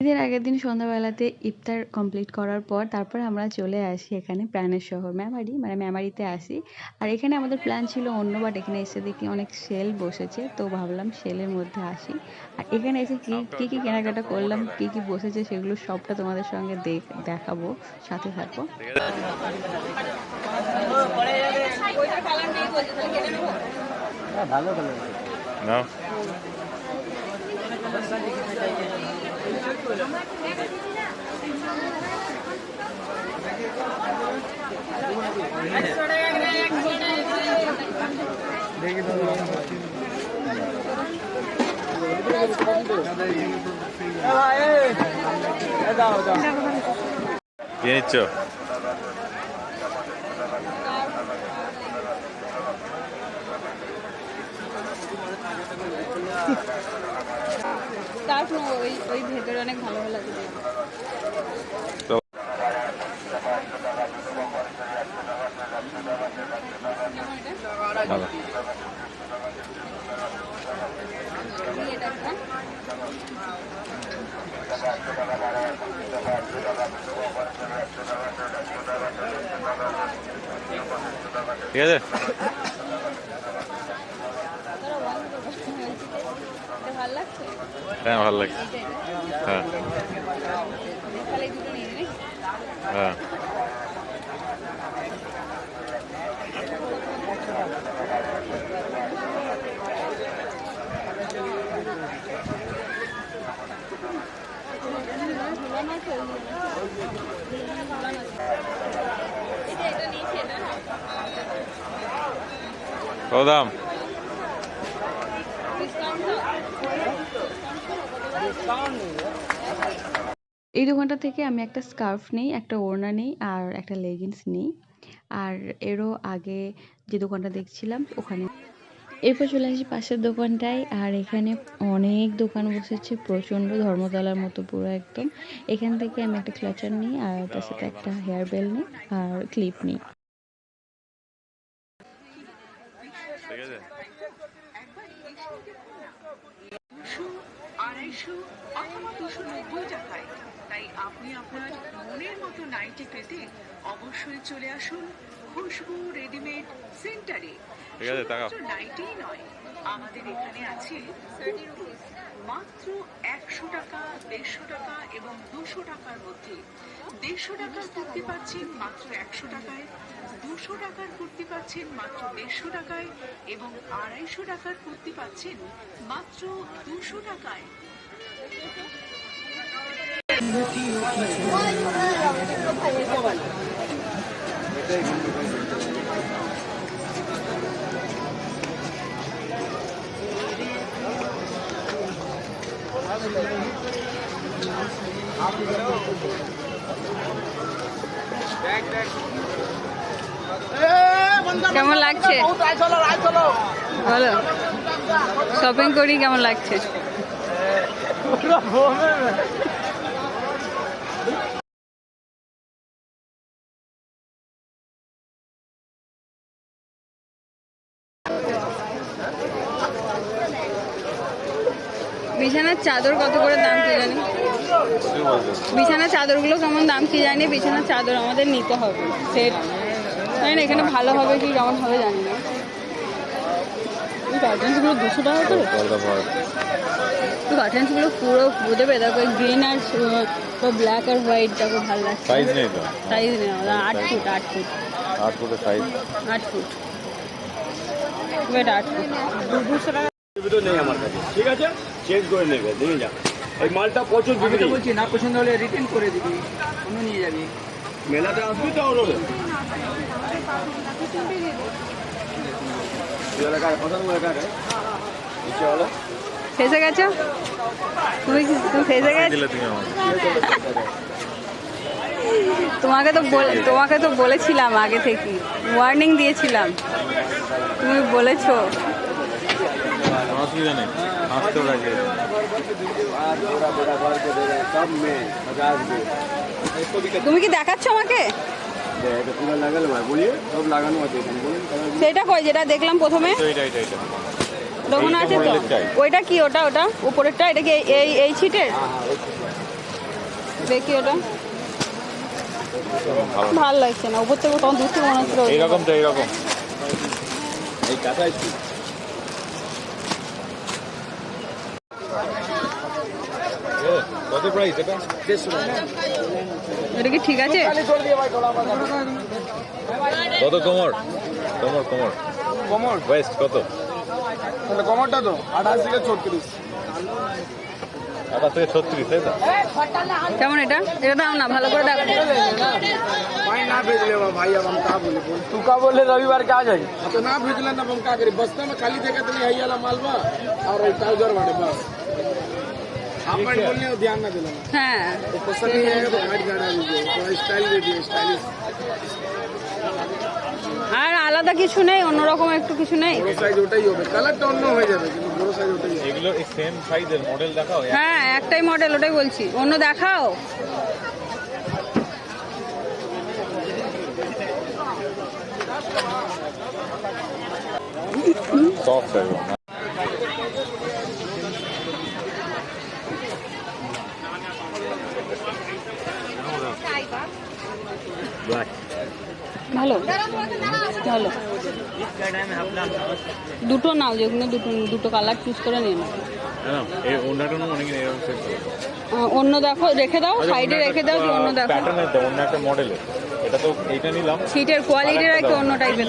ঈদের আগের দিন সন্ধ্যাবেলাতে ইফতার কমপ্লিট করার পর তারপরে আমরা চলে আসি এখানে প্রাণের শহর মেমারি মানে মেমারিতে আসি। আর এখানে আমাদের প্ল্যান ছিল অন্য বাট এখানে এসে দেখি অনেক সেল বসেছে তো ভাবলাম সেলের মধ্যে আসি। আর এখানে এসে কি কী কী কেনাকাটা করলাম কী কী বসেছে সেগুলো সবটা তোমাদের সঙ্গে দেখ- দেখাবো সাথে থাকো No. কি নিচ্ছ স্কার্ফ নেব ওই ওই ভেতরে অনেক ভালো ভালো লাগে তো ভালো ঠিক আছে ভালো লাগছে হ্যাঁ ভালো লাগছে হ্যাঁ। হ্যাঁ। কত দাম? এই দোকানটা থেকে আমি একটা স্কার্ফ নিই, একটা ওড়না নিই আর একটা লেগিংস নিই। আর এরও আগে যে দোকানটা দেখছিলাম, ওখানে এরপর চলে আসি পাশের দোকানটায়। আর এখানে অনেক দোকান বসেছে, প্রচণ্ড ধর্মতলার মতো পুরো একদম। এখান থেকে আমি একটা ক্লাচার নিই আর তার সাথে একটা হেয়ার বেল নিই আর ক্লিপ নিই। আড়াইশো অথবা দুশো নব্বই টাকায়। তাই আপনি আপনার মনের মতো নাইটি পেতে অবশ্যই চলে আসুন খুশবু রেডিমেড সেন্টারে। নাইটিই নয় আমাদের এখানে আছে মাত্র একশো টাকা দেড়শো টাকা এবং দুশো টাকার মধ্যে। দেড়শো টাকার কুর্তি পাচ্ছেন মাত্র একশো টাকায় দুশো টাকার কুর্তি পাচ্ছেন মাত্র দেড়শো টাকায় এবং আড়াইশো টাকার কুর্তি পাচ্ছেন মাত্র দুশো টাকায়। কেমন লাগছে? বলো। শপিং করি কেমন লাগছে? বিছানার চাদর কত করে দাম কি জানি? বিছানার চাদরগুলো কেমন দাম কি জানি? বিছানার চাদর আমাদের নিতে হবে, সেট। জানি না, এখানে ভালো হবে কি কেমন হবে জানি না। দুশো টাকা কার্টেন্সগুলো পুরো দেবে দেখো গ্রিন আর ব্ল্যাক আর হোয়াইট দেখো ভালো লাগছে। সাইজ নেই তো? সাইজ নেই আট ফুট আট ফুট আট ফুটের সাইজ আট ফুট এটা আট ফুট ভিডিও নেই আমার কাছে ঠিক আছে? চেঞ্জ করে নেবে নিয়ে যা। এই মালটা প্রচুর বিক্রি বলছি না পছন্দ হলে রিটার্ন করে দিবি অন্য নিয়ে যাবি। মেলাতে আসবি তো ওর হলে পছন্দ করে হলো? ফেসে গেছো? তুমি কি- তুমি ফেসে গেছো? দিলে তুমি আমাকে তোমাকে তো বলে তোমাকে তো বলেছিলাম আগে থেকে। ওয়ার্নিং দিয়েছিলাম। তুমি বলেছ। অসুবিধা নেই। আসতেও তুমি কি দেখাচ্ছ আমাকে? সেটা কই? যেটা দেখলাম প্রথমে। এইটা আছে তো। ওইটা কি ওটা ওটা? উপরেরটা? এটা কি এই এই ছিটের? হ্যাঁ হ্যাঁ দেখি এটা ভালো ভালো লাগছে না। উপর থেকে তখন দূর থেকে মনে হচ্ছিল এইরকম তো এইরকম। এই কত প্রাইস এটা এটা কি ঠিক আছে? কত কোমর? কোমর কোমর। কোমর। ওয়েস্ট কত? তাহলে কোমরটা তো আঠাশ থেকে ছত্রিশ আঠাশ থেকে ছত্রিশ তাই তো কেমন এটা এটা দাও না ভালো করে দেখো भाई ना भेज ले भाई अब हम कहा बोले बोल तू का बोले रविवार के आ जाए तो ना भेज लेना अब हम का करें बस्ता में खाली देखा तो नहीं वाला मालवा और ये ट्राउजर वाले बस आप पर बोलने हो ध्यान ना देना হ্যাঁ तो पसंद नहीं आएगा तो घाट गाड़ा लीजिए थोड़ा स्टाइल दीजिए स्टाइलिश আর আলাদা কিছু নেই অন্যরকম একটু কিছু নেই। বড় সাইজ ওটাই হবে। কালারটা অন্য হয়ে যাবে কিন্তু বড় সাইজ ওটাই এগুলো সেম সাইজের মডেল দেখাও হ্যাঁ একটাই মডেল ওটাই বলছি। অন্য দেখাও। সফট ভালো। ভালো। দুটো নাও যেগুলো দুটো দুটো কালার চুজ করে নিয়ে নাও। হ্যাঁ অন্য দেখো রেখে দাও সাইডে রেখে দাও যে অন্য দেখো। অন্য একটা মডেলের এটা তো এইটা নিলাম। সিটের কোয়ালিটির একটা অন্য টাইপের